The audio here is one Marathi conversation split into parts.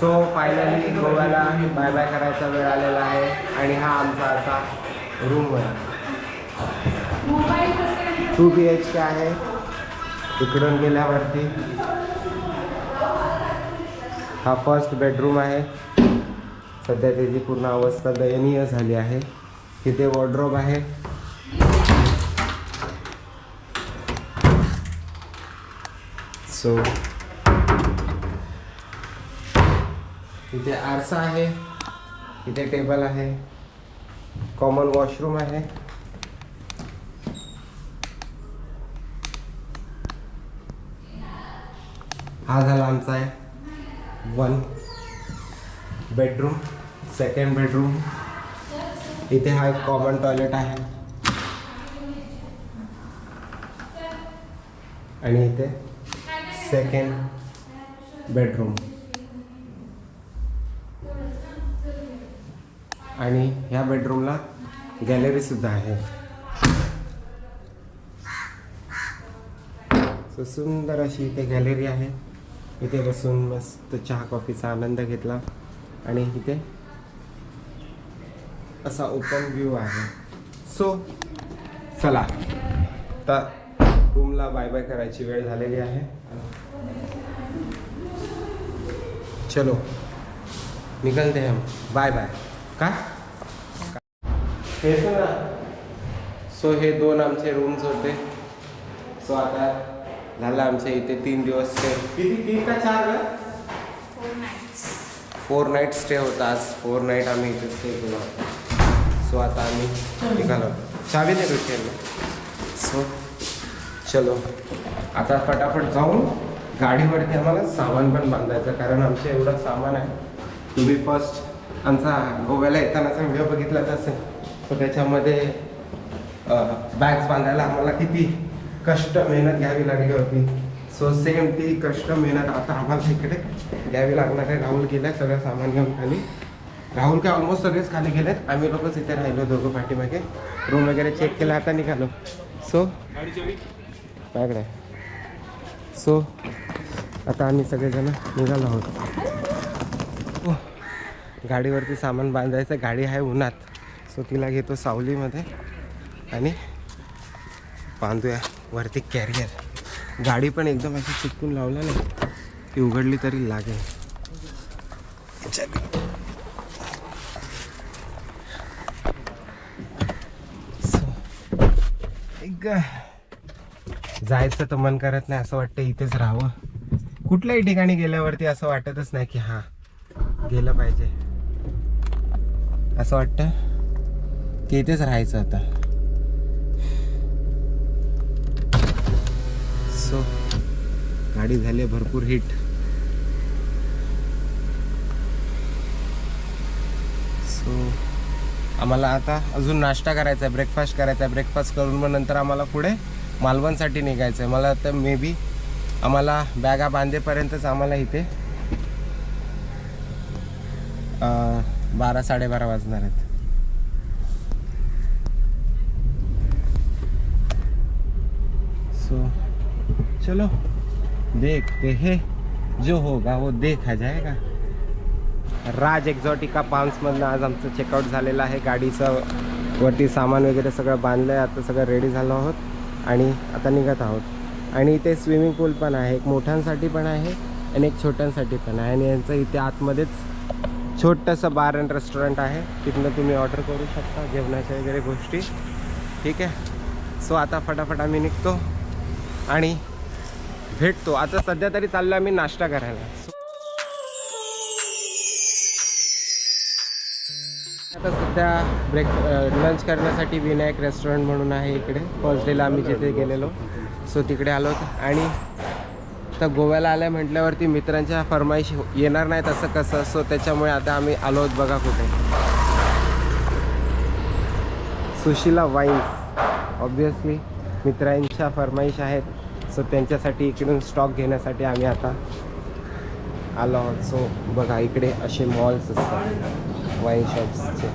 सो फायनली गोव्याला बाय बाय करायचा वेळ आलेला आहे. आणि हा आमचा असा रूम आहे. टू बी एच के आहे. इकडून गेल्यावरती हा फर्स्ट बेडरूम आहे. सध्या त्याची पूर्ण अवस्था दयनीय झाली आहे. तिथे वॉर्ड्रोब आहे. सो इथे आरसा आहे इथे टेबल आहे कॉमन वॉशरूम आहे. हा झाला आमचा आहे वन बेडरूम सेकंड बेडरूम इथे हा एक कॉमन टॉयलेट आहे. आणि इथे सेकंड बेडरूम आणि ह्या बेडरूमला गॅलरीसुद्धा आहे. सो सुंदर अशी इथे गॅलरी आहे. इथे बसून मस्त चहा कॉफीचा आनंद घेतला. आणि इथे असा ओपन व्ह्यू आहे. सो चला. तर रूमला बाय बाय करायची वेळ झालेली आहे. चलो. निकलते हम. बाय बाय का? हे ना सो हे दोन आमचे रूम्स होते. सो आता झालं आमच्या इथे तीन दिवस स्टे किती तीन का चार फोर नाईट स्टे होता आज. फोर नाईट आम्ही इथे स्टे केला सो आता आम्ही निघालो. चावी दे भेटेल सो चलो. आता फटाफट जाऊन गाडीवरती आम्हाला सामान पण बांधायचं कारण आमचं एवढं सामान आहे. तुम्ही फर्स्ट आमचा गोव्याला येतानाचा व्हिडिओ बघितलाच असेल तर त्याच्यामध्ये बॅग्स बांधायला आम्हाला किती कष्ट मेहनत घ्यावी लागली होती. सो सेम ती कष्ट मेहनत आता आम्हाला इकडे घ्यावी लागणार आहे. राहुल गेलाय सगळं सामान घेऊन खाली. राहुल काय ऑलमोस्ट सगळेच खाली गेलेत. आम्ही लोकच इथे राहिलो दोघं पाठीमागे. रूम वगैरे चेक केला आता निघालो. सो माझ्याकडे सो आता आम्ही सगळेजण निघालो आहोत. ओ, गाडीवरती सामान बांधायचं. गाडी आहे उन्हात. सो तिला घेतो सावलीमध्ये. आणि बांधूया वरती कॅरियर गाडी पण एकदम अशी चिटकून लावला नाही ती उघडली तरी लागेल. जायचं तर मन करत नाही असं वाटतं इथेच राहावं. कुठल्याही ठिकाणी गेल्यावरती असं वाटतच नाही की हां गेलं पाहिजे. असं वाटतं की इथेच राहायचं आता. सो गाडी झाली आहे भरपूर हिट सो आम्हाला आता अजून नाश्ता करायचा आहे ब्रेकफास्ट करायचा आहे. ब्रेकफास्ट करून मग नंतर आम्हाला पुढे मालवणसाठी निघायचं आहे. मला तर मे बी आम्हाला बॅगा बांधेपर्यंतच आम्हाला इथे बारा साडेबारा वाजणार आहेत. सो चलो देखते हैं जो होगा वो देखा जाएगा. राज एक्झॉटिका पाम्समधनं आज आमचं चेकआउट झालेलं आहे. गाडीचं वरती सामान वगैरे सगळं बांधलं आहे आता सगळं रेडी झालो आहोत आणि आता निघत आहोत. आणि इथे स्विमिंग पूल पण आहे. एक मोठ्यांसाठी पण आहे आणि एक छोट्यांसाठी पण आहे. आणि यांचं इथे आतमध्येच छोटंसं बार अँड रेस्टॉरंट आहे. तिथनं तुम्ही ऑर्डर करू शकता जेवणाच्या वगैरे गोष्टी. ठीक आहे? सो आता फटाफट आम्ही निघतो आणि भेटतो. आता सध्या तरी चाललो आम्ही नाश्ता करायला. आता सध्या ब्रेक लंच करण्यासाठी विनायक रेस्टॉरंट म्हणून आहे इकडे. फर्स्ट डेला आम्ही जिथे गेलेलो. सो तिकडे आलो. आणि तर गोव्याला आलं म्हटल्यावरती मित्रांच्या फरमाईश येणार नाहीत असं कसं? सो त्याच्यामुळे आता आम्ही आलो आहोत बघा कुठे. सुशिला वाईन्स. ऑब्विसली मित्रांच्या फरमाईश आहेत. सो त्यांच्यासाठी इकडून स्टॉक घेण्यासाठी आम्ही आता आलो आहोत. सो बघा इकडे असे मॉल्स असतात. वाईन शॉप्सचे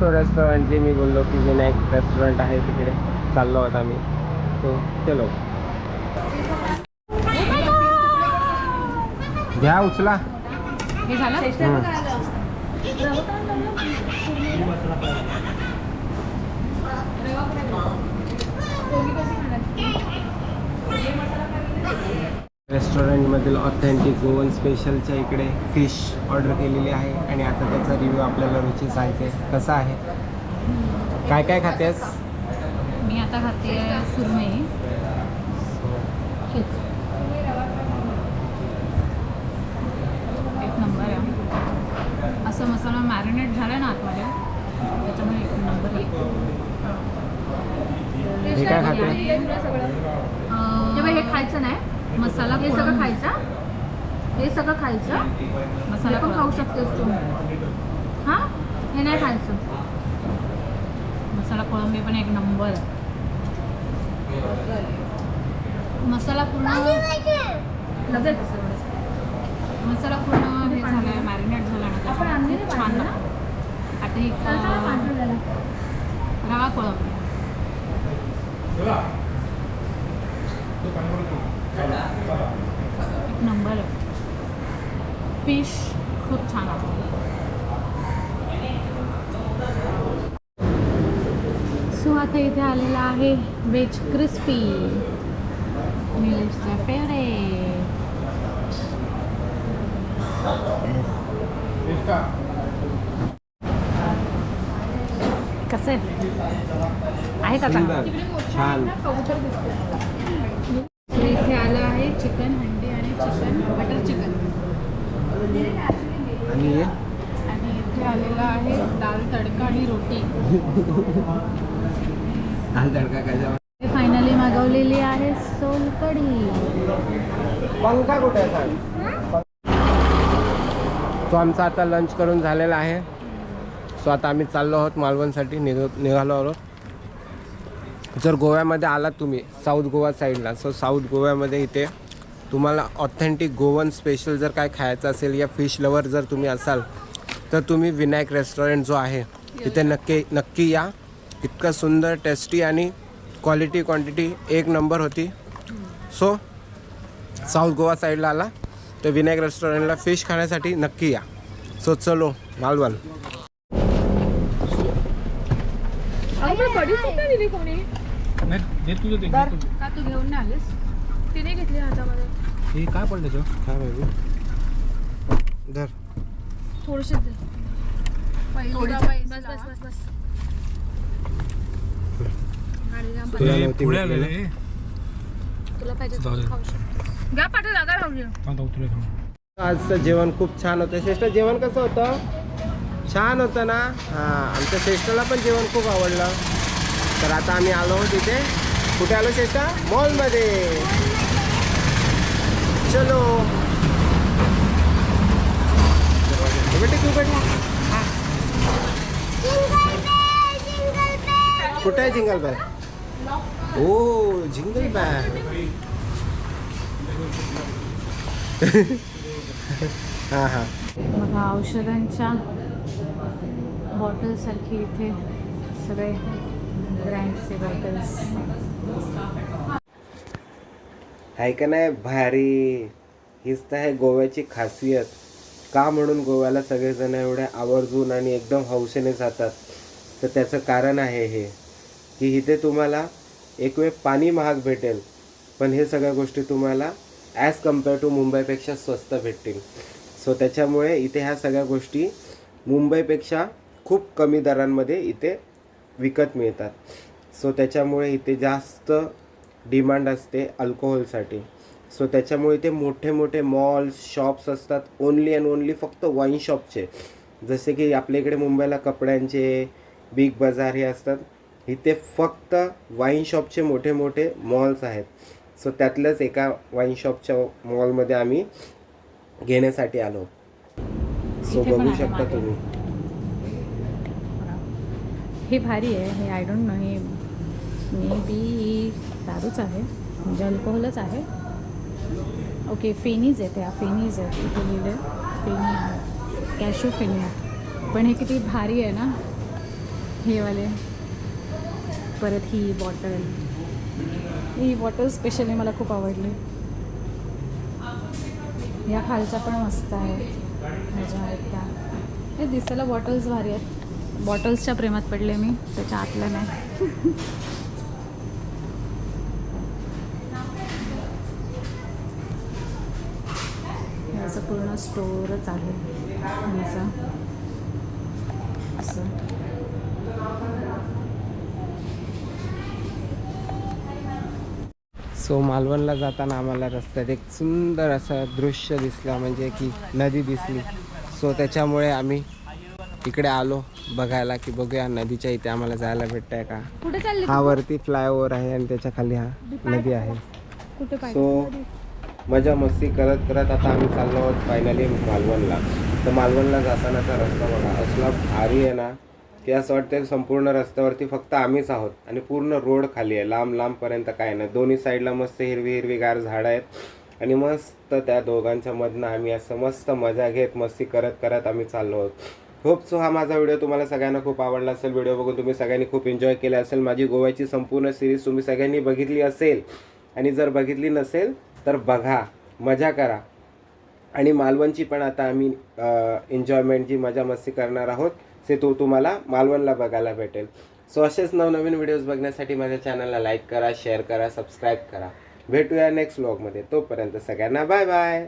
तो रेस्टॉरंट जे मी बोललो की विनायक रेस्टॉरंट आहे तिकडे. चाललो आहोत आम्ही तो चलो. घ्या उचला. झालं रेस्टॉरंटमधील ऑथेंटिक गोवन स्पेशलच्या इकडे फिश ऑर्डर केलेली आहे. आणि आता त्याचा रिव्ह्यू आपल्याला रुची सांगते कसा आहे? काय काय खातेस मी आता खाते सुरमई. एक नंबर आहे. असं मसाला मॅरिनेट झाला ना आतमध्ये. त्याच्यामुळे एक नंबर हे काय खाते? हे खायचं नाही. मसाला हे सगळं कोळंबी. खायचं? हे सगळं खायचं? मसाला पण खाऊ. शकतेस तू. हा? हे नाही खायचं. मसाला कोळंबी पण एक नंबर. मसाला पूर्ण. लगेच मसाला पूर्ण हे झालाय मॅरिनेट झाला ना आपण आणली छान. आता एक रवा कोळंबी एक नंबर आहे फिश खूप छान आहे आता इथे आलेला आहे वेज क्रिस्पी मिल्सचा फेवरेट. कसं आहे? का चांगलं? छान. इथे आलं आहे चिकन हंडी आणि चिकन बटर चिकन. आणि आणि इथे आलेला आहे दाल तडका आणि रोटी. दाल तडका काय फायनली मागवलेली आहे सोलकढी. पंखा कुठे सो आमचा आता लंच करून झालेला आहे. सो आता आम्ही चाललो आहोत मालवणसाठी निघ निघालो आहोत. जर गोव्यामध्ये आलात तुम्ही साऊथ गोवा साईडला सो साऊथ गोव्यामध्ये इथे तुम्हाला ऑथेंटिक गोवन स्पेशल जर काय खायचं असेल या फिश लवर जर तुम्ही असाल तर तुम्ही विनायक रेस्टॉरंट जो आहे तिथे नक्की नक्की या. इतकं सुंदर टेस्टी आणि क्वालिटी क्वांटिटी एक नंबर होती. सो साऊथ गोवा साईडला आला. तर विनायक रेस्टॉरंटला फिश खाण्यासाठी नक्की या. सो चलो मालवण. नाही दे तुझं ते का तू घेऊन नाही आलीस? तिने घेतली हातामध्ये. हे काय पडलं काय माहिती? धर थोडीशी दे. थोडी बस बस बस बस. गाडी लांब तुला हे नव्हती पुढे भेटली आलेलं. ना? आहे तुला पाहिजे जाऊ दे. तर खाऊ शकतेस. घ्या पाठी जागा राहू दे. थांब थांब तुला थांब आजचं जेवण खूप छान होतं. श्रेष्ठ जेवण कसं होतं? छान होतं ना? हां आमच्या श्रेष्ठला पण जेवण खूप आवडलं. तर आता आम्ही आलो इथे कुठे आलो श्रेष्ठा? मॉलमध्ये. चलो. बेटे तू बेटा कुठे आहे जिंगल बॅग ओ जिंगल बॅग हां हां बघा औषधांच्या बॉटलसारखे इथे सगळे ब्रँडचे बॉटल्स आहे का नाही? भारी. हीच तर आहे गोव्याची खासियत. का म्हणून गोव्याला सगळेजण एवढे आवर्जून आणि एकदम हौसेने जातात? तर त्याचं कारण आहे हे की इथे तुम्हाला एक वेळ पाणी महाग भेटेल पण हे सगळ्या गोष्टी तुम्हाला ॲज कंपेअर टू मुंबईपेक्षा स्वस्त भेटतील. सो त्याच्यामुळे इथे ह्या सगळ्या गोष्टी मुंबईपेक्षा खूप कमी दरांमध्ये इथे विकत मिळतात. सो त्याच्यामुळे इथे जास्त डिमांड असते अल्कोहोलसाठी सो त्याच्यामुळे इथे मोठे मोठे मॉल्स शॉप्स असतात ओनली अँड ओनली फक्त वाईन शॉपचे जसे की आपल्या इकडे मुंबईला कपड्यांचे बिग बाजार हे असतात. इथे फक्त वाईन शॉपचे मोठे मोठे मॉल्स आहेत. सो त्यातल्याच एका वाईन शॉपच्या मॉलमध्ये आम्ही घेण्यासाठी आलो. सो बघू आहे शकता. तुम्ही. हे भारी आहे. हे आय डोंट नो हे मे बी दारूच आहे. म्हणजे अल्कोहोलच आहे. ओके फेनीज आहेत ह्या फेनीज आहेत इथे लिहिलं फेनी आहे. कॅशो फेनी आहे. पण हे किती भारी आहे ना. हे वाले. परत ही बॉटल ही बॉटल स्पेशली मला खूप आवडली. या खालच्या पण मस्त आहेत मजा आहेत त्या. हे दिसायला बॉटल्स भारी आहेत. बॉटल्सच्या प्रेमात पडले मी त्याच्या आतल्या नाही. याचं असं पूर्ण स्टोअरच आहे. असं असं. सो मालवणला जाताना आम्हाला रस्त्यात एक सुंदर असं दृश्य दिसलं म्हणजे की नदी दिसली. सो त्याच्यामुळे आम्ही इकडे आलो बघायला की बघूया नदीच्या इथे आम्हाला जायला भेटतंय का. कुठे चालले हा वरती फ्लायओव्हर आहे आणि त्याच्याखाली हा नदी आहे. सो मजा मस्ती करत करत आता आम्ही चाललो आहोत फायनली मालवणला. तर मालवणला जातानाचा रस्ता बघा असला भारी आहे ना. की असं वाटतं संपूर्ण रस्त्यावरती फक्त आम्हीच आहोत. आणि पूर्ण रोड खाली आहे. लांब लांबपर्यंत काय नाही. दोन्ही साईडला मस्त हिरवी हिरवीगार झाडं आहेत. आणि मस्त त्या दोघांच्या मधनं आम्ही असं मस्त मजा घेत मस्ती करत करत आम्ही चाललो आहोत. होप सो हा माझा व्हिडिओ तुम्हाला सगळ्यांना खूप आवडला असेल. व्हिडिओ बघून तुम्ही सगळ्यांनी खूप एन्जॉय केला असेल. माझी गोव्याची संपूर्ण सिरीज तुम्ही सगळ्यांनी बघितली असेल. आणि जर बघितली नसेल तर बघा. मजा करा. आणि मालवणची पण आता आम्ही एन्जॉयमेंटची मजा मस्ती करणार आहोत. से तो तुम्हाला मालवणला बघायला भेटेल. सो असेच नवनवीन व्हिडिओज बघण्यासाठी माझ्या चॅनलला लाईक करा शेअर करा सबस्क्राईब करा. भेटूया नेक्स्ट व्लॉगमध्ये तोपर्यंत सगळ्यांना बाय बाय